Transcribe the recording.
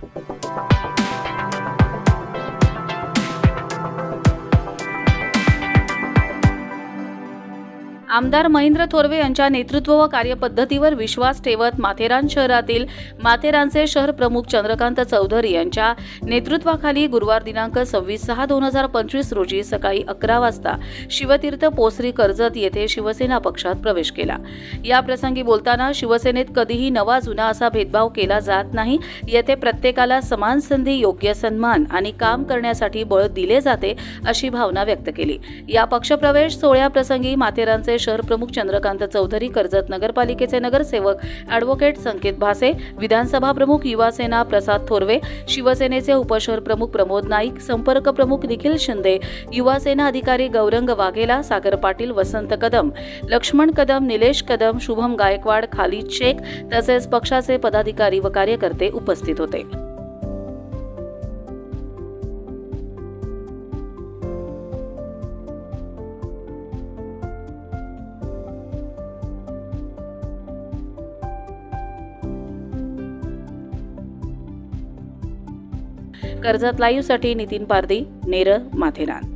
Thank you. आमदार महेंद्र थोरवे यांच्या नेतृत्व व कार्यपद्धतीवर विश्वास ठेवत माथेरान शहरातील माथेरानचे शहर प्रमुख चंद्रकांत चौधरी यांच्या नेतृत्वाखाली गुरुवार दिनांक सव्वीस सहा दोन हजार पंचवीस रोजी सकाळी अकरा वाजता शिवतीर्थ पोसरी कर्जत येथे शिवसेना पक्षात प्रवेश केला. या प्रसंगी बोलताना शिवसेनेत कधीही नवा जुना असा भेदभाव केला जात नाही. येथे प्रत्येकाला समान संधी योग्य सन्मान आणि काम करण्यासाठी बळ दिले जाते अशी भावना व्यक्त केली. या पक्षप्रवेश सोहळ्याप्रसंगी माथेरानचे शहर प्रमुख चंद्रकांत चौधरी कर्जत नगरपालिकेचे नगरसेवक ॲडव्होकेट संकेत भासे विधानसभा प्रमुख युवासेना प्रसाद थोरवे शिवसेनेचे उपशहर प्रमुख प्रमोद नाईक संपर्क प्रमुख निखिल शिंदे युवासेना अधिकारी गौरंग वाघेला सागर पाटील वसंत कदम लक्ष्मण कदम निलेश कदम शुभम गायकवाड खालिद शेख तसेच पक्षाचे पदाधिकारी व कार्यकर्ते उपस्थित होते. कर्जत लाईव्हसाठी नितीन पारदी नेरळ माथेरान.